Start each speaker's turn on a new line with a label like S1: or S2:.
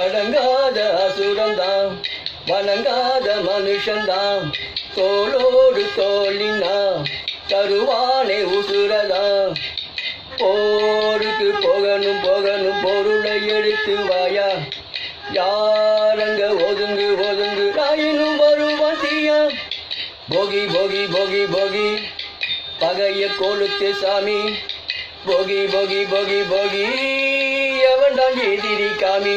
S1: அடங்காத அசுரந்தான் வணங்காத மனுஷன்தான் தோளோடு தோழினா தருவானே உசுரதான் போருக்கு போகணும் போகணும் பொருளை எடுத்து வாயா. யாரங்க ஒதுங்கு ஒதுங்கு ராயினும் வருவான் தீயா. போகி போகி போகி போகி பகைய கொளுத்து சாமி. போகி போகி போகி போகி எவன் தான் எதிரி காமி.